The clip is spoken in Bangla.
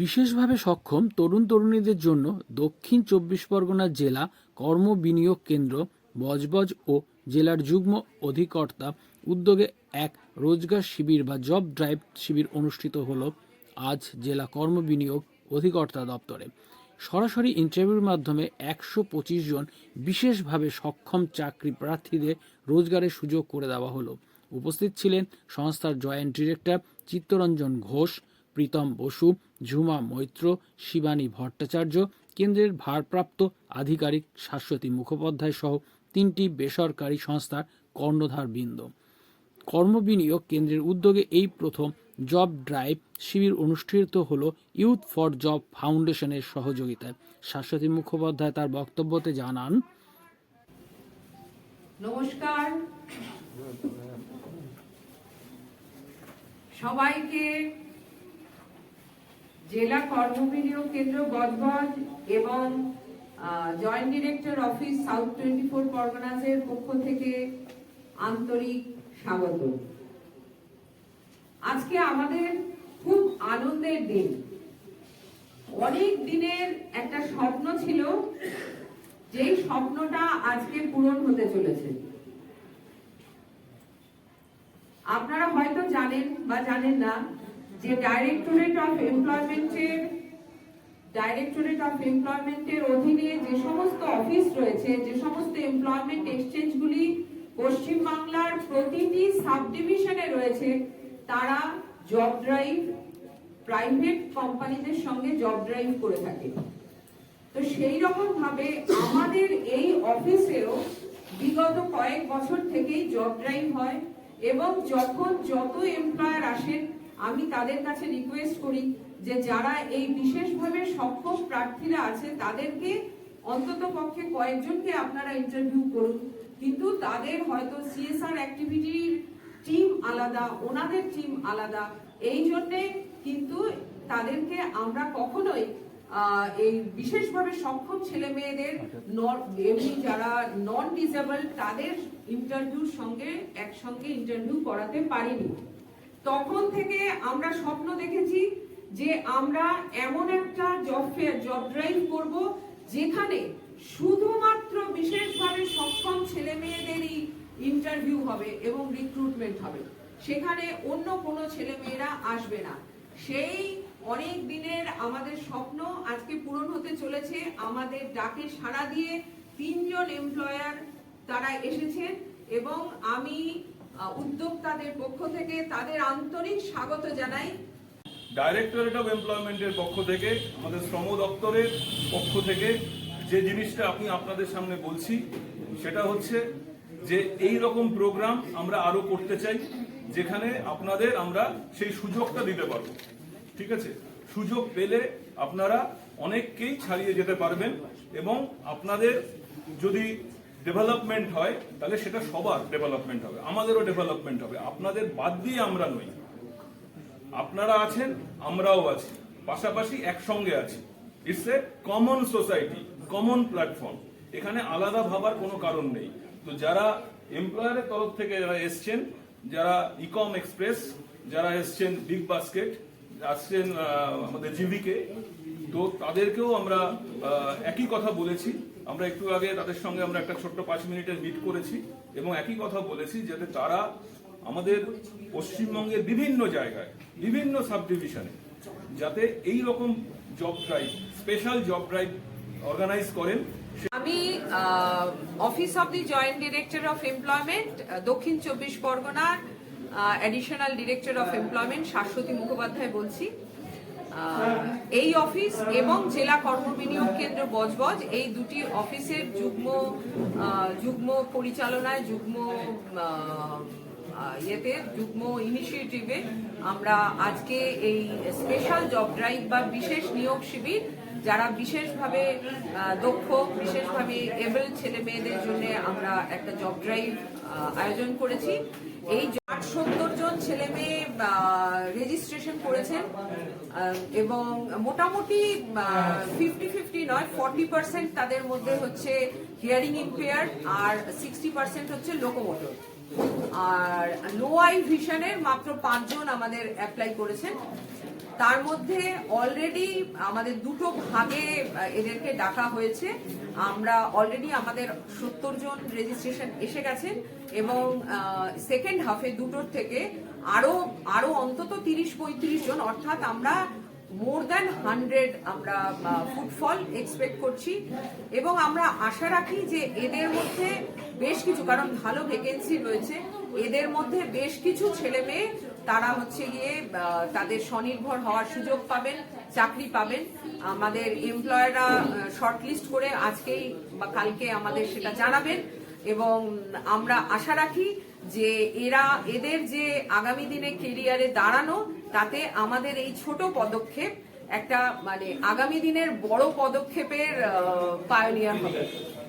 বিশেষভাবে সক্ষম তরুণ তরুণীদের জন্য দক্ষিণ চব্বিশ পরগনা জেলা কর্ম বিনিয়োগ কেন্দ্র, বজবজ ও জেলার যুগ্ম অধিকর্তা উদ্যোগে এক রোজগার শিবির বা জব ড্রাইভ শিবির অনুষ্ঠিত হলো আজ জেলা কর্ম বিনিয়োগ অধিকর্তা দপ্তরে। সরাসরি ইন্টারভিউর মাধ্যমে একশো পঁচিশ জন বিশেষভাবে সক্ষম চাকরি প্রার্থীদের রোজগারের সুযোগ করে দেওয়া হলো। উপস্থিত ছিলেন সংস্থার জয়েন্ট ডিরেক্টর চিত্তরঞ্জন ঘোষ প্রীতম বসু, ঝুমা মৈত্র, শিবানী ভট্টাচার্য, কেন্দ্রের ভারপ্রাপ্ত আধিকারিক শাশ্বতী মুখোপাধ্যায় সহ তিনটি বেসরকারি সংস্থার কর্ণধার বৃন্দ কর্মবিনিয়োগ কেন্দ্রের উদ্যোগে এই প্রথম জব ড্রাইভ শিবির অনুষ্ঠিত হল ইউথ ফর জব ফাউন্ডেশনের সহযোগিতায়। শাশ্বতী মুখোপাধ্যায় তার বক্তব্যতে জানান, নমস্কার। সবাইকে জেলা কর্মবিনিয়োগ কেন্দ্র বজবজ এবং joint director office south twenty four পরগনাসের পক্ষ থেকে আন্তরিক স্বাগত। আজকে আমাদের খুব আনন্দের দিন। অনেক দিনের একটা স্বপ্ন ছিল, যেই স্বপ্নটা আজকে পূরণ হতে চলেছে। আপনারা হয়তো জানেন বা জানেন না যে ডাইরেক্টরেট অফ এমপ্লয়মেন্টের ডাইরেক্টরেট অফ এমপ্লয়মেন্টের অধীনে যে সমস্ত অফিস রয়েছে, যে সমস্ত এমপ্লয়মেন্ট এক্সচেঞ্জগুলি পশ্চিমবাংলার প্রতিটি সাব ডিভিশনে রয়েছে, তারা জব ড্রাইভ প্রাইভেট কোম্পানিদের সঙ্গে জব ড্রাইভ করে থাকে। তো সেই রকম ভাবে আমাদের এই অফিসেও বিগত কয়েক বছর থেকেই জব ড্রাইভ হয় এবং যখন যত এমপ্লয়ার আসেন আমি তাদের কাছে রিকোয়েস্ট করি যে যারা এই বিশেষভাবে সক্ষম প্রার্থীরা আছে, তাদেরকে অন্তত পক্ষে কয়েকজনকে আপনারা ইন্টারভিউ করুন। কিন্তু তাদের হয়তো সিএসআর অ্যাক্টিভিটির টিম আলাদা, ওনাদের টিম আলাদা। এই জন্যে কিন্তু তাদেরকে আমরা কখনোই এই বিশেষভাবে সক্ষম ছেলে মেয়েদের এমনি যারা নন ডিসেবল তাদের ইন্টারভিউর সঙ্গে একসঙ্গে ইন্টারভিউ করাতে পারিনি। তখন থেকে আমরা স্বপ্ন দেখেছি যে আমরা এমন একটা জব ফেয়ার জব ড্রাইভ করব যেখানে শুধুমাত্র বিশেষভাবে সক্ষম ছেলে মেয়েদেরই ইন্টারভিউ হবে এবং রিক্রুটমেন্ট হবে। সেখানে অন্য কোনো ছেলে মেয়েরা আসবে না। সেই অনেক দিনের আমাদের স্বপ্ন আজকে পূরণ হতে চলেছে। আমাদের ডাকে সাড়া দিয়ে তিনজন এমপ্লয়ার তারা এসেছেন এবং আমি উদ্যোক্তাদের পক্ষ থেকে তাদের আন্তরিক স্বাগত জানাই। ডাইরেক্টরেট অফ এমপ্লয়মেন্টের পক্ষ থেকে, আমাদের শ্রম দপ্তরের পক্ষ থেকে যে জিনিসটা আমি আপনাদের সামনে বলছি, সেটা হচ্ছে যে এই রকম প্রোগ্রাম আমরা আরও করতে চাই, যেখানে আপনাদের আমরা সেই সুযোগটা দিতে পারব। ঠিক আছে? সুযোগ পেলে আপনারা অনেককেই ছাড়িয়ে যেতে পারবেন এবং আপনাদের যদি ডেভেলপমেন্ট হয়, তাহলে সেটা সবার ডেভেলপমেন্ট হবে, আমাদেরও ডেভেলপমেন্ট হবে, আপনাদের বাদ দিয়ে আমরা নই। আপনারা আছেন, আমরাও আছি, পাশাপাশি একসঙ্গে আছি। It's a common society common platform এখানে আলাদা ভাবার কোনো কারণ নেই। তো যারা এমপ্লয়ারের তরফ থেকে যারা এসছেন, যারা ইকম এক্সপ্রেস যারা এসছেন বিগ বাস্কেট আসছেন আমাদের জিভিকে তো তাদেরকেও আমরা একই কথা বলেছি। আমরা একটু আগে তাদের সঙ্গে আমরা একটা ছোট্ট পাঁচ মিনিটের মিট করেছি এবং একই কথা বলেছি যাতে তারা আমাদের পশ্চিমবঙ্গের বিভিন্ন জায়গায়, বিভিন্ন সাব ডিভিশনে যাতে এই রকম job drive special job drive organise করেন। আমি office of the joint director of employment দক্ষিণ চব্বিশ পরগনার additional director of employment Shashwati Mukhopadhyay বলছি। এই অফিস এবং জেলা কর্মবিনিয়োগ কেন্দ্র বজবজ, এই দুটি অফিসের যুগ্ম যুগ্ম পরিচালনায়, যুগ্ম ইয়েতে, যুগ্ম ইনিশিয়েটিভে আমরা আজকে এই স্পেশাল জব ড্রাইভ বা বিশেষ নিয়োগ শিবির, যারা বিশেষভাবে দক্ষ, বিশেষভাবে এবল ছেলে মেয়েদের জন্য আমরা একটা জব ড্রাইভ আয়োজন করেছি। এই আট সত্তর জন ছেলে মেয়ে রেজিস্ট্রেশন করেছেন এবং মোটামুটি ফিফটি ফিফটি নয় ফর্টি পার্সেন্ট তাদের মধ্যে হচ্ছে হিয়ারিং ইম্পেয়ার আর সিক্সটি পার্সেন্ট হচ্ছে লোকোমোটর আর লো আই ভিশনের মাত্র পাঁচজন আমাদের অ্যাপ্লাই করেছেন। তার মধ্যে অলরেডি আমাদের দুটো ভাগে এদেরকে ডাকা হয়েছে। আমরা অলরেডি আমাদের সত্তর জন রেজিস্ট্রেশন এসে গেছেন এবং সেকেন্ড হাফে দুটোর থেকে আরও আরও অন্তত তিরিশ, পঁয়ত্রিশ জন, অর্থাৎ আমরা মোর দ্যান হান্ড্রেড আমরা ফুটফল এক্সপেক্ট করছি। এবং আমরা আশা রাখি যে এদের মধ্যে বেশ কিছু, কারণ ভালো ভ্যাকেন্সি রয়েছে। এদের মধ্যে বেশ কিছু ছেলে মেয়ে, তারা হচ্ছে গিয়ে তাদের স্বনির্ভর হওয়ার সুযোগ পাবেন, চাকরি পাবেন। আমাদের এমপ্লয়াররা শর্টলিস্ট করে আজকেই বা কালকে আমাদের সেটা জানাবেন। এবং আমরা আশা রাখি যে এরা, এদের যে আগামী দিনে কেরিয়ারে দাঁড়ানো, তাতে আমাদের এই ছোট পদক্ষেপ একটা মানে আগামী দিনের বড় পদক্ষেপের পায়োনিয়ার হবে।